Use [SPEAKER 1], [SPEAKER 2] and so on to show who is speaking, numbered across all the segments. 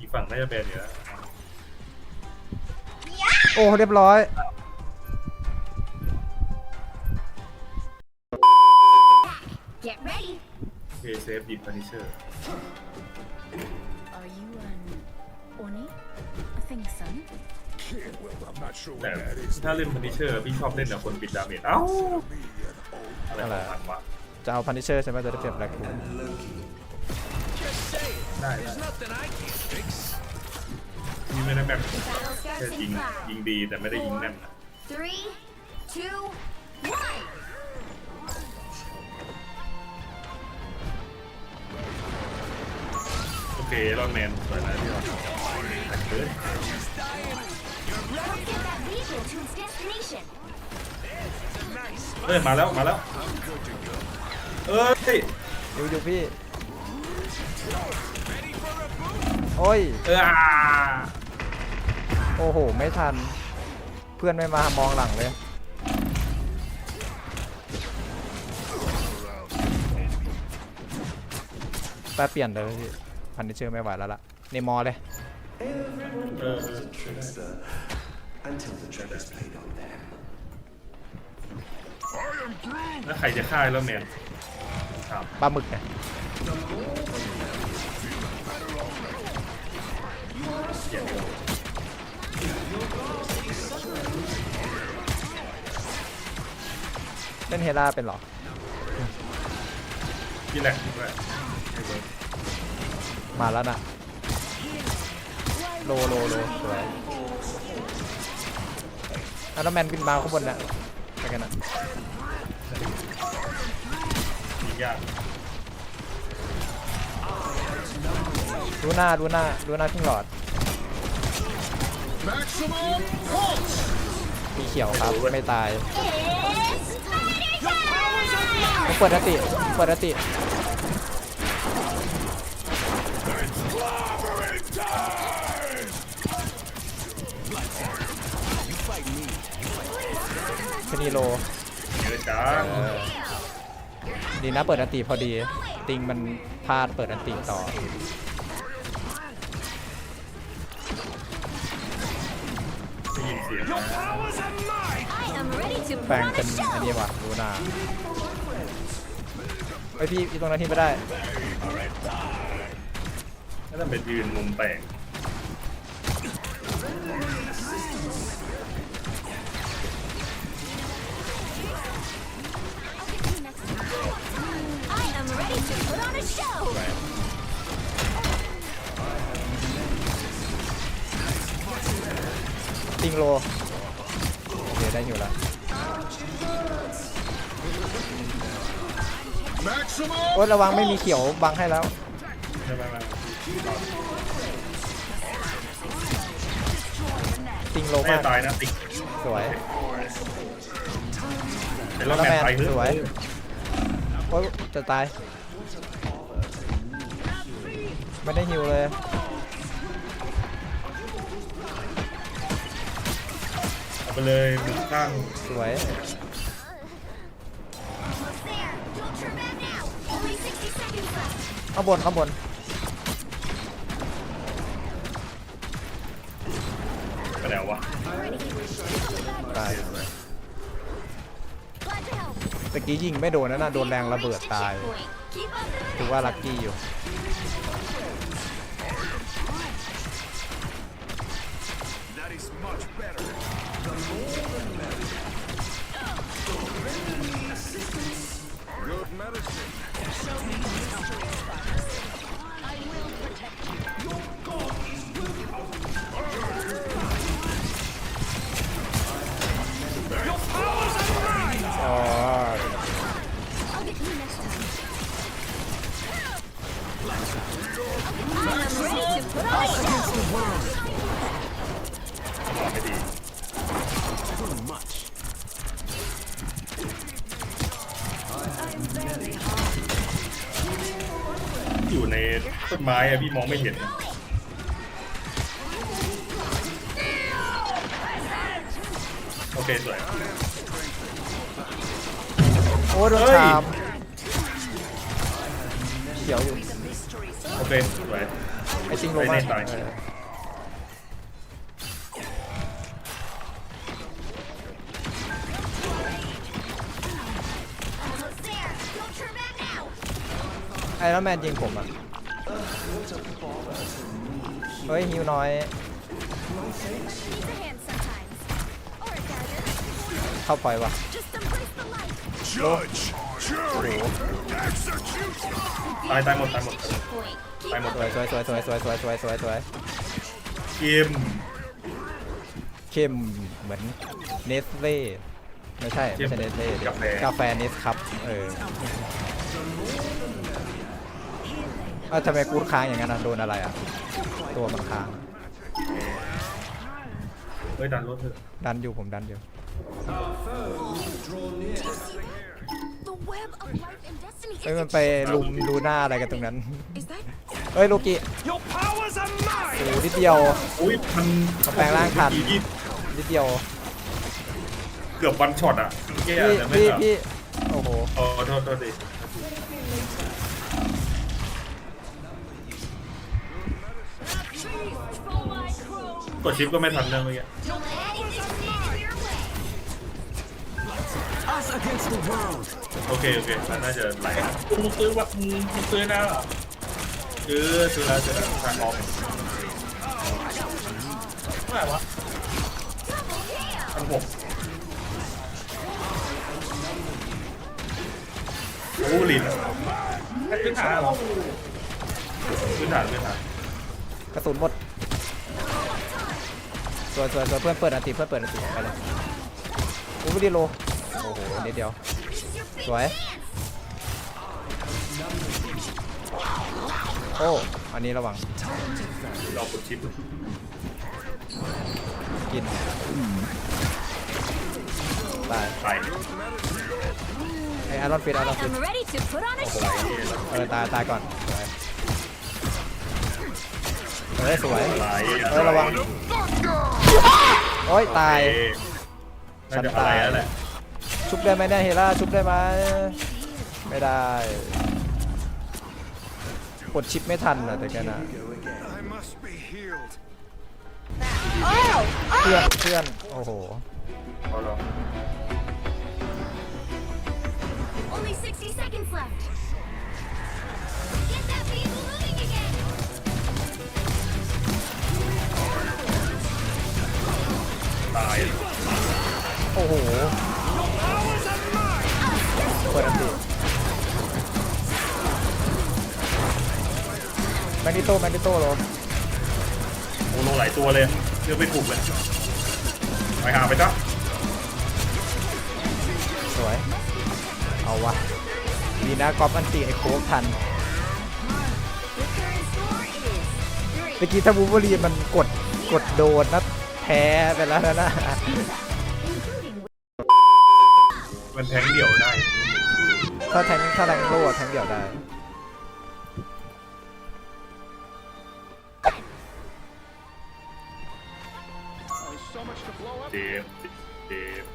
[SPEAKER 1] อีกฝั่งน่าจะเป็นอยู่แล้ว
[SPEAKER 2] โอ้เรียบร้อย
[SPEAKER 3] Get ready.
[SPEAKER 1] โอเคเซฟดิบพันิเชอร์
[SPEAKER 3] Are you an Oni? I think so.
[SPEAKER 4] Well, I'm not sure
[SPEAKER 1] แต่
[SPEAKER 4] what that is.
[SPEAKER 1] ถ้าเล่นพันิเชอร์พี่ชอบเล่นกับคนปิดดาเมจเอ้า
[SPEAKER 4] Me an old
[SPEAKER 1] อะไรของมันวะ
[SPEAKER 2] จะเอาพันนิเชอร์ใช่ไหมจะได้เปรียบแบล็คคู
[SPEAKER 1] ได้ได้ยิงไม่ได้แบบ
[SPEAKER 3] Battle
[SPEAKER 1] แค่
[SPEAKER 3] starts
[SPEAKER 1] ยิง
[SPEAKER 3] in five,
[SPEAKER 1] ยิงดีแต่ไม่ได้ยิงแน่นนะ
[SPEAKER 3] three, two, one.
[SPEAKER 1] โอเครอนแมนสวยนะพี่รอนเฮ้ย
[SPEAKER 3] Let's get that vehicle to its destination.
[SPEAKER 1] เอ้ยมาแล้วมาแล้ว เอ้ย
[SPEAKER 2] อยู่อยู่พี่ โอ้ย
[SPEAKER 1] เอออ่า
[SPEAKER 2] โอ้โห ไม่ทัน เพื่อนไม่มามองหลังเลยแป๊บเปลี่ยนเลยพี่พันนิเชอร์ไม่ไหวแล้วล่ะเนมอร์เลย
[SPEAKER 1] เออ
[SPEAKER 5] until the trick is played on them.
[SPEAKER 1] แล้วใครจะฆ่าแล้วแมนครับ
[SPEAKER 2] ปลาหมึกเนี่ เล่นเฮล่าเป็นเหรอ
[SPEAKER 1] พี่แหลกด้วย
[SPEAKER 2] มาแล้วน่ะโลโลโลสวยอัลแมนบินมาข้างบนน่ะไปกันนะ
[SPEAKER 1] ยิงยาก
[SPEAKER 2] ดูหน้าดูหน้าดูหน้าทิ้งหลอด
[SPEAKER 4] maximum pulse.
[SPEAKER 2] สีเขียวครับไม่ตาย
[SPEAKER 3] It's spider time!
[SPEAKER 2] เปิดอติเปิดอติ
[SPEAKER 4] Clobbering time.
[SPEAKER 2] ชนีโล
[SPEAKER 1] เยอะจ้า
[SPEAKER 2] ดีนะเปิดอติพอดี ติงมันพลาดเปิดอติต่อ
[SPEAKER 1] ยินเสียงนะ
[SPEAKER 3] I am ready to
[SPEAKER 2] แปล
[SPEAKER 3] put
[SPEAKER 2] ง
[SPEAKER 3] on
[SPEAKER 2] เป็
[SPEAKER 3] a
[SPEAKER 2] น
[SPEAKER 3] show!
[SPEAKER 2] อันนี้ว่ะดูหน้าไอพี่อีตรงนั้นที่ไม่ได้
[SPEAKER 1] ถ้าต้องไปยืนมุมแปลก
[SPEAKER 3] I am ready to put on a show!
[SPEAKER 2] ติงโลโอเคได้อยู่แล้ว
[SPEAKER 4] Maximum
[SPEAKER 2] โอ๊ยระวังไม่มีเขียวบังให้แล้ว
[SPEAKER 1] ใช่ไหมมัน
[SPEAKER 2] ติงโล
[SPEAKER 1] ไม่
[SPEAKER 2] มาก
[SPEAKER 1] ตายนะติ๊ก
[SPEAKER 2] สวย
[SPEAKER 1] เป็นร
[SPEAKER 2] แล้
[SPEAKER 1] อ
[SPEAKER 2] วน
[SPEAKER 1] แมน
[SPEAKER 2] แมน
[SPEAKER 1] ไปเฮ้
[SPEAKER 2] สวยโอ๊ยจะตายไม่ได้ฮิวเลย
[SPEAKER 1] ไปเลยมุมข้าง
[SPEAKER 2] สวย
[SPEAKER 3] There! Don't turn back now! Only 60 seconds left!
[SPEAKER 2] ข้างบนข้างบน
[SPEAKER 1] ไปแล้ววะ
[SPEAKER 2] ตาย
[SPEAKER 3] Glad to help!
[SPEAKER 2] ตะกี้ยิงไม่โดนนะน่ะโดนแรงระเบิด
[SPEAKER 3] Reach the
[SPEAKER 2] ตาย
[SPEAKER 3] checkpoint. Keep up the
[SPEAKER 2] ถือว่าลัคกี้อยู่
[SPEAKER 4] That is much better. The more the merrier. Surrender assistance. Good medicine.
[SPEAKER 2] Show me
[SPEAKER 4] mystery spots. I will protect you. Your god is with
[SPEAKER 1] Your powers.
[SPEAKER 3] I'll get you next time. Let's go. I'm ready to put against the world. A show!
[SPEAKER 1] ไม่ดีอยู่ในต้นไม้อะพี่มองไม่เห็นโอเคสวย
[SPEAKER 2] โอ้ยโดน
[SPEAKER 1] เฮ้ย
[SPEAKER 2] ชามเขียวอยู่
[SPEAKER 1] โอเคสวย
[SPEAKER 3] I
[SPEAKER 2] ไอ้ซิงโล
[SPEAKER 1] ไอ้
[SPEAKER 2] มา
[SPEAKER 1] เนตตาย
[SPEAKER 2] ไอรอนแมนยิงผมอะ เฮ้ยฮิวน้อย เข้าปล่อยวะ
[SPEAKER 3] โอ้ย
[SPEAKER 4] ไ jury, execution!
[SPEAKER 1] ตายตายหมดตายหมดตายหมด
[SPEAKER 2] สวยหสมดวยสวยสวยสวยสวยสวยสวยสวย
[SPEAKER 1] เกม
[SPEAKER 2] เข้มเหมือนเนสเล่ไม่ใช่ไม่ใช่เนสเล่
[SPEAKER 1] กาแฟ
[SPEAKER 2] เนสครับเออ เอ้าทำไมกูดค้างอย่างนั้นอะโดนอะไรอะ ตัวมันค้าง
[SPEAKER 1] เฮ้ยดันรถเถอะ
[SPEAKER 2] ดันอยู่ผมดันอยู่
[SPEAKER 3] The web of life and destiny
[SPEAKER 2] เฮ้ย
[SPEAKER 3] is
[SPEAKER 2] มันไปลุมดูหน้าอะไรกันตรงนั้น
[SPEAKER 3] Is that
[SPEAKER 2] เฮ้ยโลกิ
[SPEAKER 4] Your powers are
[SPEAKER 2] โอ้
[SPEAKER 4] mine.
[SPEAKER 2] โหนิดเดียว
[SPEAKER 1] อุ้ยมัน
[SPEAKER 2] แปลงร่างทัน
[SPEAKER 1] อีก
[SPEAKER 2] นิดเดียว
[SPEAKER 1] เกือบวันช็อตอะแก
[SPEAKER 2] พี่
[SPEAKER 1] แต่ไม่
[SPEAKER 2] พี่
[SPEAKER 1] แบบ
[SPEAKER 2] พี่โอ้โห
[SPEAKER 1] อ๋อโทษโทษดิ กดชิปก็ไม่ทันนะเมื่อกี้
[SPEAKER 3] Don't let anything stand in your way.
[SPEAKER 4] Us against the world.
[SPEAKER 1] โอเคโอเคมันน่าจะไหลมึงซื้อวะมึงมึงซื้อนะเหรอซื้อซื้อแล้วซื้อแล้วทางออกเท่าไหร่วะ
[SPEAKER 3] Double kill.
[SPEAKER 1] พันหกโอ้ลินพื้นฐานเหรอพื้นฐานพื้นฐาน
[SPEAKER 2] กระสุนหมดส วยสวยสวยเพื่อนเปิดอันติเพื่อนเปิดอันติไปเลยกูไม่ได้โลโอ้โหนิดเดียว
[SPEAKER 3] Your big
[SPEAKER 2] Rồi.
[SPEAKER 3] dance.
[SPEAKER 2] โอ้อันนี้ระวัง
[SPEAKER 1] เรากดชิป
[SPEAKER 2] กินตาย
[SPEAKER 1] ไป
[SPEAKER 2] ไออารอนฟิตอารอนฟิต
[SPEAKER 3] I'm ready to put on a
[SPEAKER 1] ไหล
[SPEAKER 3] show.
[SPEAKER 2] เออตายตายก่อนสวย เฮ้ยสวย
[SPEAKER 1] ไหล
[SPEAKER 2] เฮ้ยระวัง โอ้ยตาย
[SPEAKER 1] น่าจะอะไรแล้วแหละ
[SPEAKER 2] ชุบได้ไหมเนี่ยเฮล่าชุบได้ไหมไม่ได้กดชิปไม่ทันอะแต่แกน่ะ
[SPEAKER 4] I must be healed.
[SPEAKER 2] เพื่อนเพื่อนโอ้โห
[SPEAKER 1] เอาลอง
[SPEAKER 3] Only 60 seconds left. Get that vehicle
[SPEAKER 1] ตาย
[SPEAKER 2] โอ้โหเปิดอันติแมกนิโตแมกนิโตโล
[SPEAKER 1] โอ้โหหลายตัวเลยเลือกไม่ถูกเลย ไปหาไปจ้ะ
[SPEAKER 2] สวย เอาวะ ดีนะกอล์ฟอันติไอโค้กทัน
[SPEAKER 3] The current score is three.
[SPEAKER 2] เมื่อกี้ถ้าบูเบอรีมันกดกดโดนนะแพ้ไปแล้วนะ
[SPEAKER 3] Including
[SPEAKER 1] มันแทงเดี่ยวได้
[SPEAKER 2] ถ้าแทงถ้าแทงโลดแทงเดี่ยวได้
[SPEAKER 4] There's so much to blow up.
[SPEAKER 1] เจมส์เจมส์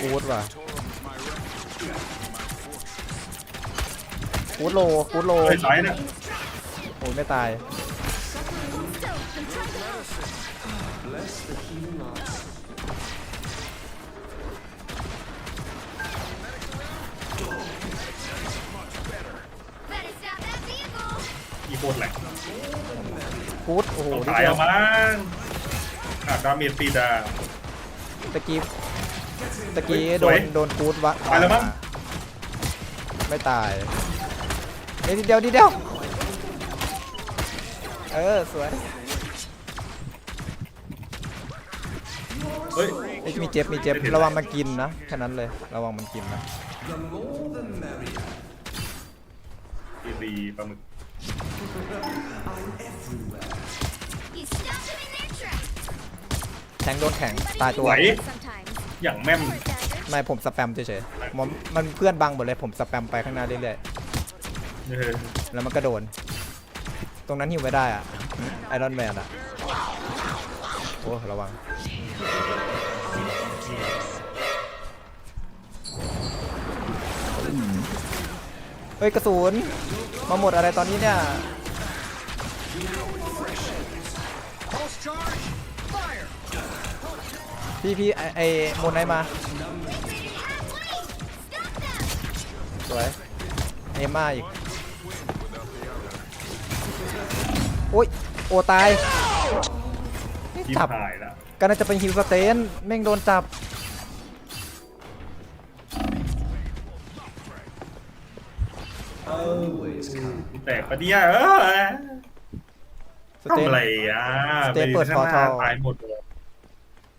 [SPEAKER 2] กูดว่ะ
[SPEAKER 4] Tore up my refuge, my fortress.
[SPEAKER 2] กูดโลกูดโล
[SPEAKER 1] เฮ้ยซ้ายเนี่ย
[SPEAKER 2] โอ้ยไม่ตาย
[SPEAKER 1] ตรแหลก
[SPEAKER 2] กูดโอ้โห
[SPEAKER 1] เอา
[SPEAKER 2] นิด
[SPEAKER 1] ตาย
[SPEAKER 2] เดีย
[SPEAKER 1] เอา
[SPEAKER 2] ว
[SPEAKER 1] มั้งอะดาเมจตีดา
[SPEAKER 2] ตะกี้ตะกี้
[SPEAKER 1] เฮ้ย
[SPEAKER 2] โด
[SPEAKER 1] สวย
[SPEAKER 2] นโดนกูดวะ
[SPEAKER 1] ตายแล้วมั้ง
[SPEAKER 2] ไม่ตายเฮ้ยนิดเดียวนิดเดียวเออสวย
[SPEAKER 1] เฮ้ย
[SPEAKER 2] เอ้ยมีเจ็บมีเจ็บระวังมันกินนะแค่นั้นเลยระวังมันกินนะ
[SPEAKER 1] ดีดีปลาหมึก
[SPEAKER 3] You stop them in their tracks.
[SPEAKER 2] แทงโดนแข็งตายตัว
[SPEAKER 1] ไหว
[SPEAKER 3] Sometimes.
[SPEAKER 1] อย่างแม่น
[SPEAKER 3] Or a dagger.
[SPEAKER 2] ไม่ผมสแปมเฉยๆมันมันเพื่อนบังหมดเลยผมสแปมไปข้างหน้าเรื่อย
[SPEAKER 1] เออ
[SPEAKER 2] ๆแล้วมันก็โดน ตรงนั้นหิวไม่ได้อะไอรอนแมนอะโอ้ระวัง ฮ้ยกระสุนมาหมดอะไรตอนนี้เนี่ย
[SPEAKER 4] Charge! Fire!
[SPEAKER 2] พี่พี่ไอไอโมนไนท์มา
[SPEAKER 3] They made it halfway! Stop them!
[SPEAKER 2] สวยเอมมาอีกโอ้ยโอตายนี่
[SPEAKER 1] ยิบ
[SPEAKER 2] จับ
[SPEAKER 1] หายแล้ว
[SPEAKER 2] ก็น่าจะเป็นฮิวสเตนแม่งโดนจับ
[SPEAKER 1] แตกปะเนี่ยเออ
[SPEAKER 2] สเตน
[SPEAKER 1] ทำอะไรอะ
[SPEAKER 2] สเตนเปิด
[SPEAKER 1] ข้างหน้า
[SPEAKER 2] พอร์ทัล
[SPEAKER 1] ตายหมดเลย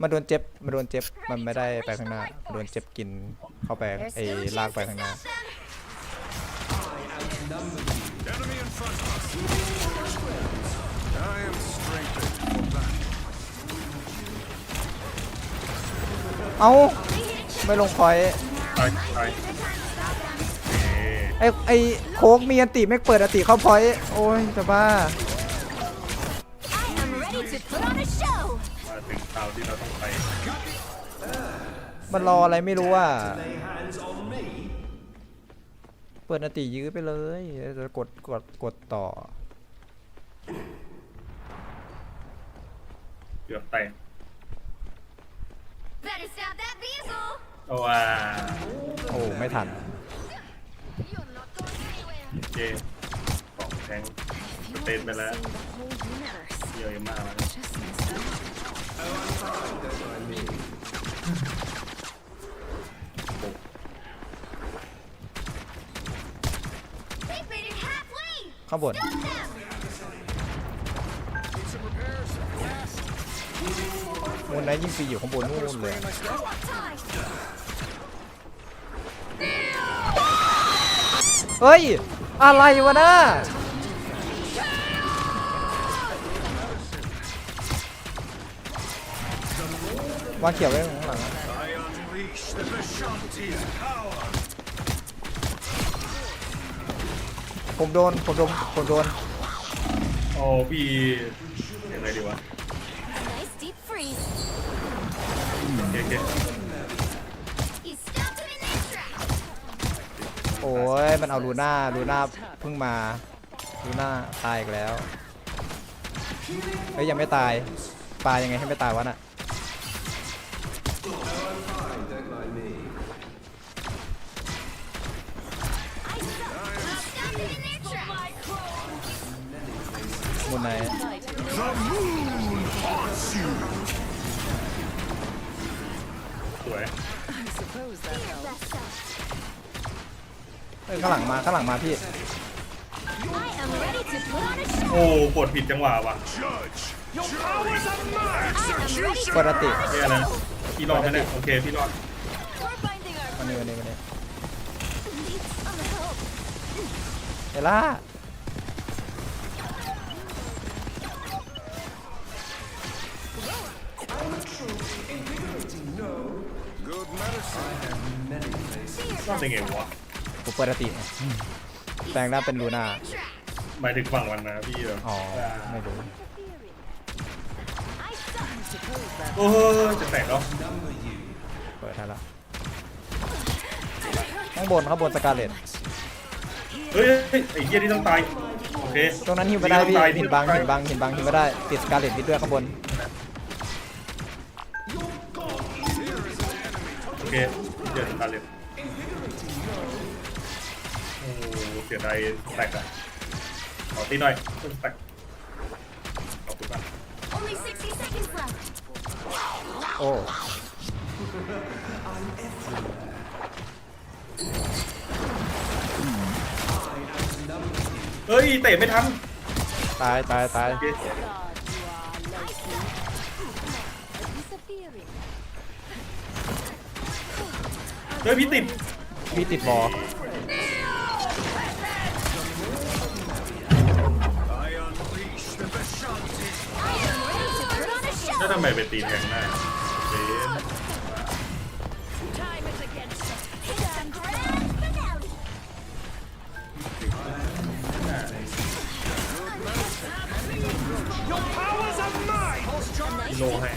[SPEAKER 2] มาโดนเจ็บมาโดนเจ็บมันไม่ได้ไปข้างหน้าโดนเจ็บกินเข้าไป
[SPEAKER 3] There's
[SPEAKER 2] ไอ้
[SPEAKER 3] still a
[SPEAKER 2] ลาก
[SPEAKER 3] chance
[SPEAKER 2] ไป
[SPEAKER 3] to
[SPEAKER 2] ข้างหน้า
[SPEAKER 3] stop them!
[SPEAKER 4] Enemy in front of us. I am strengthened for battle.
[SPEAKER 2] เอ้าไม่ลงพอยต์
[SPEAKER 1] ตายตายเอ๊ะ
[SPEAKER 2] ไอ้ไอ้โค้กมีอันติไม่เปิดอันติเข้าพอยต์โอ้ยจะบ้า
[SPEAKER 3] I am ready to put on a show!
[SPEAKER 1] มาถึงคราวที่เราต้องไป
[SPEAKER 2] มันรออะไรไม่รู้อะเปิดอันติยื้อไปเลยจะกดกดกดต่อ
[SPEAKER 1] เกือบแตก
[SPEAKER 3] Better stop that vehicle!
[SPEAKER 1] เอาว่า
[SPEAKER 2] โอ้ไม่ทัน
[SPEAKER 3] โอ
[SPEAKER 1] เคสองแทง
[SPEAKER 3] เต็ม
[SPEAKER 1] ไป
[SPEAKER 3] แล้ว
[SPEAKER 1] เยอะมากแล้
[SPEAKER 2] ข้าบ
[SPEAKER 4] ด
[SPEAKER 2] มุนนั้นยิงฟรีอยู่ข้างบนนู่นเลยเฮ้ย อะไรวะน่ะวางเขียวไว้ข้างหลัง
[SPEAKER 4] I unleash the Vishanti's power!
[SPEAKER 2] ผมโดน ผมโดน ผมโดน
[SPEAKER 1] โอ้พี่ยังไงดีวะ
[SPEAKER 3] Nice deep freeze.
[SPEAKER 1] โอเคโอเค
[SPEAKER 2] โอ้ยมันเอาลูน่าลูน่าเพิ่งมาลูน่าตายอีกแล้วเฮ้ยยังไม่ตายปลายังไงให้ไม่ตายวะน่ะมูนไน เฮ้ยข้างหลังมาข้างหลังมาพี่
[SPEAKER 3] I am ready to put on a show.
[SPEAKER 1] โอ้กดผิดจังหวะว่ะ
[SPEAKER 4] Judge! Your powers of mine!
[SPEAKER 3] I am ready to
[SPEAKER 2] ปกติ
[SPEAKER 1] เนี่ยนะพี่รอดไหมเนี่ยโอเคพี่รอด
[SPEAKER 3] We're binding our
[SPEAKER 2] วันนี้วันนี้วันนี้
[SPEAKER 3] Need some help.
[SPEAKER 2] เอล่า
[SPEAKER 4] Good medicine.
[SPEAKER 1] รอดได้ไงวะ
[SPEAKER 2] ผมเปิดอันติอืมแปลงร่างเป็นลูน่า
[SPEAKER 1] หมายถึงฝั่งวันนะพี่แบบ
[SPEAKER 2] อ๋อไม่รู้
[SPEAKER 3] I suck.
[SPEAKER 1] โอ้ยจะแตกแล้ว
[SPEAKER 2] เปิดให้ละข้างบนข้างบนสกาเลต
[SPEAKER 1] เฮ้ยเฮ้ยไอ้เหี้ยนี่ต้องตายโอเค
[SPEAKER 2] ตรงนั้นหิวไม่ได้พี่
[SPEAKER 1] ต้องตาย
[SPEAKER 2] หินบังหินบังหินบังหิวไม่ได้ติดสกาเลตนิดด้วยข้างบน
[SPEAKER 1] โอเคเดี๋ยวตายเลยโอ้เสียดายแตกอะขอตีหน่อยเพิ่มแตกขอบคุณมาก
[SPEAKER 3] Only 60 seconds left.
[SPEAKER 2] โอ้
[SPEAKER 1] เฮ้ย เตะไม่ทัน
[SPEAKER 2] ตายตายตาย
[SPEAKER 1] โอเค
[SPEAKER 3] Disappearing.
[SPEAKER 1] เฮ้ยพี่ติด
[SPEAKER 2] พี่ติดบอ
[SPEAKER 4] I
[SPEAKER 1] แล้วทำไมไปตีแทงหน้าเจ๊
[SPEAKER 3] Time is against us. It's a grand finale.
[SPEAKER 1] กิโลให้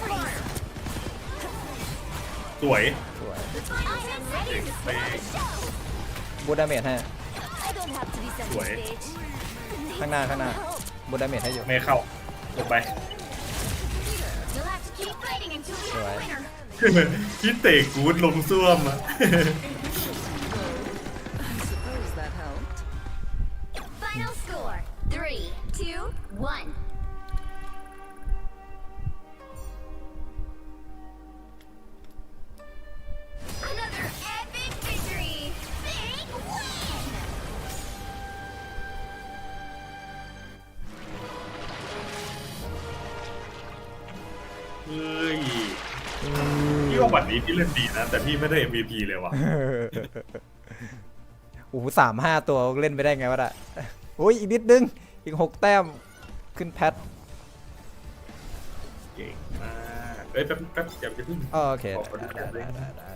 [SPEAKER 1] สวย
[SPEAKER 2] สวย
[SPEAKER 3] I am ready to put on a show.
[SPEAKER 2] บูดาเมจให้
[SPEAKER 3] I don't have to be center
[SPEAKER 1] Wait.
[SPEAKER 3] stage.
[SPEAKER 2] ข้างหน้าข้างหน้าบูดาเมจให้อยู่
[SPEAKER 1] ไม่เข้าลงไป
[SPEAKER 2] สวย
[SPEAKER 1] พี่เตะกูดลงซ่วมอะ พี่ว่าวันนี้พี่เล่นดีนะ แต่พี่ไม่ได้ MVP เลยว่ะ
[SPEAKER 2] โอ้โหสามห้าตัวเล่นไปได้ไงวะน่ะโอ้ยอีกนิดนึง อีกหกแต้มขึ้นแพท
[SPEAKER 1] เก่งมากเอ้ยแป๊บแป๊บอย่าไปพึ่ง
[SPEAKER 2] อ๋อโอเค
[SPEAKER 1] ขอขอดู
[SPEAKER 2] ได้
[SPEAKER 1] แป๊บนึ
[SPEAKER 2] ได้
[SPEAKER 1] ง
[SPEAKER 2] ได้ได้